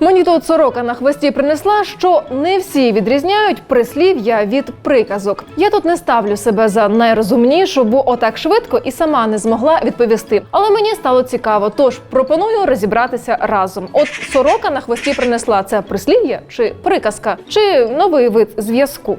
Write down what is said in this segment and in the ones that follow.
Мені тут сорока на хвості принесла, що не всі відрізняють прислів'я від приказок. Я тут не ставлю себе за найрозумнішу, бо отак швидко і сама не змогла відповісти. Але мені стало цікаво, тож пропоную розібратися разом. От сорока на хвості принесла це прислів'я чи приказка, чи новий вид зв'язку.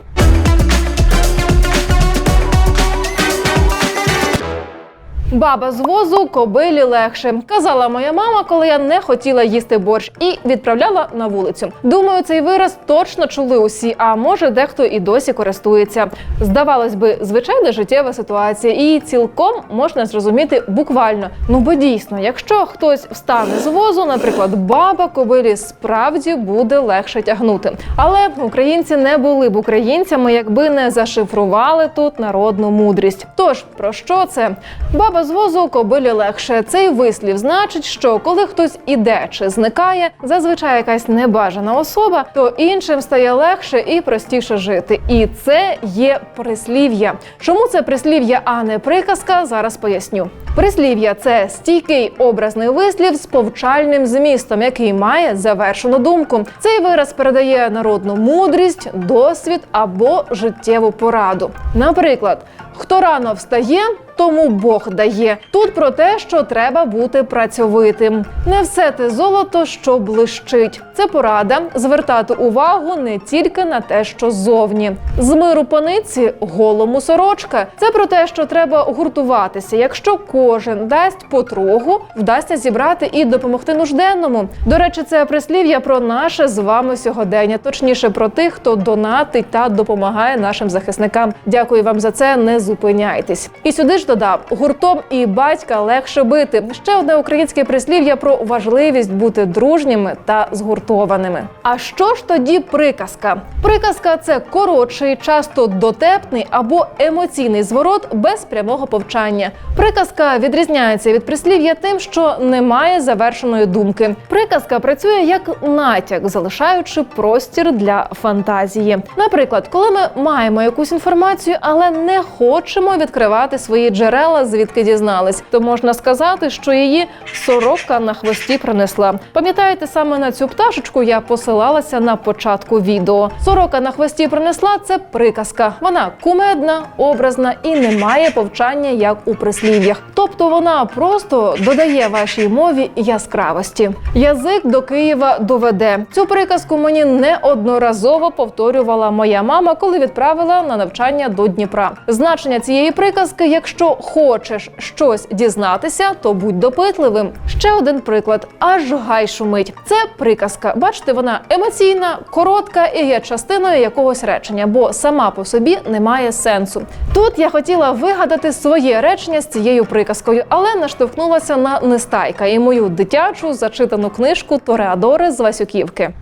Баба з возу кобилі легше, казала моя мама, коли я не хотіла їсти борщ, і відправляла на вулицю. Думаю, цей вираз точно чули усі, а може дехто і досі користується. Здавалось би, звичайна життєва ситуація, і цілком можна зрозуміти буквально. Ну бо дійсно, якщо хтось встане з возу, наприклад, баба кобилі справді буде легше тягнути. Але українці не були б українцями, якби не зашифрували тут народну мудрість. Тож про що це? Баба з возу кобилі легше. Цей вислів значить, що коли хтось іде чи зникає, зазвичай якась небажана особа, то іншим стає легше і простіше жити. І це є прислів'я. Чому це прислів'я, а не приказка? Зараз поясню. Прислів'я це стійкий образний вислів з повчальним змістом, який має завершену думку. Цей вираз передає народну мудрість, досвід або життєву пораду. Наприклад, хто рано встає, тому Бог дає. Тут про те, що треба бути працьовитим. Не все те золото, що блищить. Це порада звертати увагу не тільки на те, що зовні. З миру паниці голому сорочка. Це про те, що треба гуртуватися. Якщо кожен дасть потроху, вдасться зібрати і допомогти нужденному. До речі, це прислів'я про наше з вами сьогодення, точніше про тих, хто донатить та допомагає нашим захисникам. Дякую вам за це. Не зупиняйтесь. І сюди ж додав гуртом і батька легше бити. Ще одне українське прислів'я про важливість бути дружніми та згуртованими. А що ж тоді приказка? Приказка це коротший, часто дотепний або емоційний зворот без прямого повчання. Приказка відрізняється від прислів'я тим, що не має завершеної думки. Приказка працює як натяк, залишаючи простір для фантазії. Наприклад, коли ми маємо якусь інформацію, але не хочемо відкривати свої джерела, звідки дізнались, то можна сказати, що її сорока на хвості принесла. Пам'ятаєте, саме на цю пташечку я посилалася на початку відео. Сорока на хвості принесла це приказка. Вона кумедна, образна і не має повчання, як у прислів'ях. Тобто вона просто додає вашій мові яскравості. Язик до Києва доведе. Цю приказку мені неодноразово повторювала моя мама, коли відправила на навчання до Дніпра. Значення цієї приказки, якщо хочеш щось дізнатися, то будь допитливим. Ще один приклад: аж гай шумить. Це приказка. Бачите, вона емоційна, коротка і є частиною якогось речення, бо сама по собі не має сенсу. Тут я хотіла вигадати своє речення з цією приказкою, але наштовхнулася на нестайка і мою дитячу зачитану книжку Тореадори з Васюківки.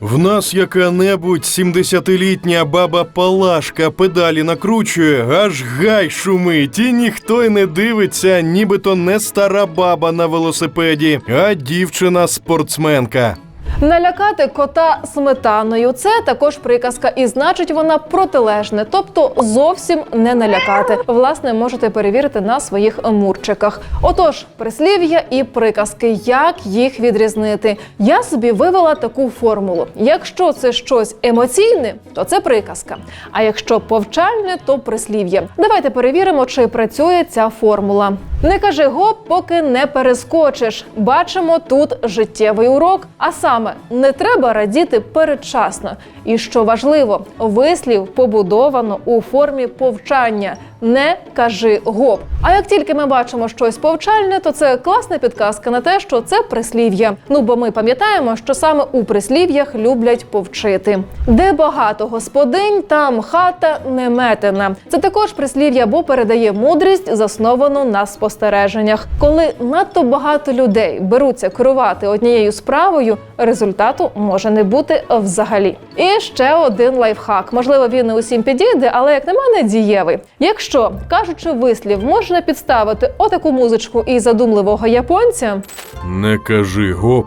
В нас яка-небудь 70-літня баба Палашка педалі накручує, аж гай шумить, і ніхто й не дивиться, нібито не стара баба на велосипеді, а дівчина-спортсменка. Налякати кота сметаною це також приказка, і значить вона протилежне, тобто зовсім не налякати. Власне, можете перевірити на своїх мурчиках. Отож, прислів'я і приказки, як їх відрізнити? Я собі вивела таку формулу: якщо це щось емоційне, то це приказка. А якщо повчальне, то прислів'я. Давайте перевіримо, чи працює ця формула. Не кажи гоп, поки не перескочиш. Бачимо тут життєвий урок. А саме не треба радіти передчасно. І що важливо, вислів побудовано у формі повчання. Не кажи гоп. А як тільки ми бачимо щось повчальне, то це класна підказка на те, що це прислів'я. Ну бо ми пам'ятаємо, що саме у прислів'ях люблять повчити. Де багато господинь, там хата неметена. Це також прислів'я, бо передає мудрість, засновану на спостереженнях. Коли надто багато людей беруться керувати однією справою, результату може не бути взагалі. І ще один лайфхак. Можливо, він не усім підійде, але як на мене, дієвий. Якщо кажучи вислів, можна підставити отаку музичку і задумливого японця, Не кажи гоп,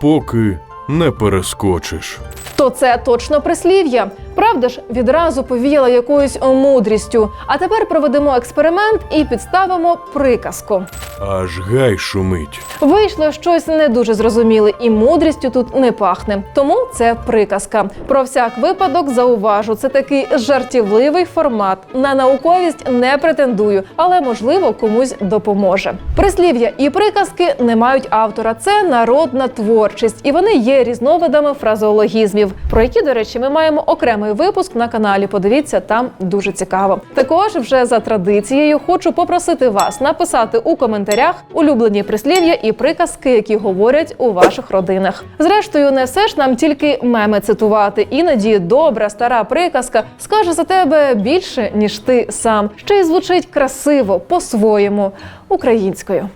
поки не перескочиш. То це точно прислів'я. Правда ж, відразу повіяла якоюсь мудрістю. А тепер проведемо експеримент і підставимо приказку. Аж гай шумить. Вийшло щось не дуже зрозуміле, і мудрістю тут не пахне. Тому це приказка. Про всяк випадок зауважу, це такий жартівливий формат. На науковість не претендую, але можливо комусь допоможе. Прислів'я і приказки не мають автора. Це народна творчість, і вони є різновидами фразеологізмів, про які, до речі, ми маємо окремий випуск на каналі. Подивіться, там дуже цікаво. Також вже за традицією хочу попросити вас написати у коментарях улюблені прислів'я і приказки, які говорять у ваших родинах. Зрештою, не все ж нам тільки меми цитувати. Іноді добра стара приказка скаже за тебе більше ніж ти сам, ще й звучить красиво по-своєму українською.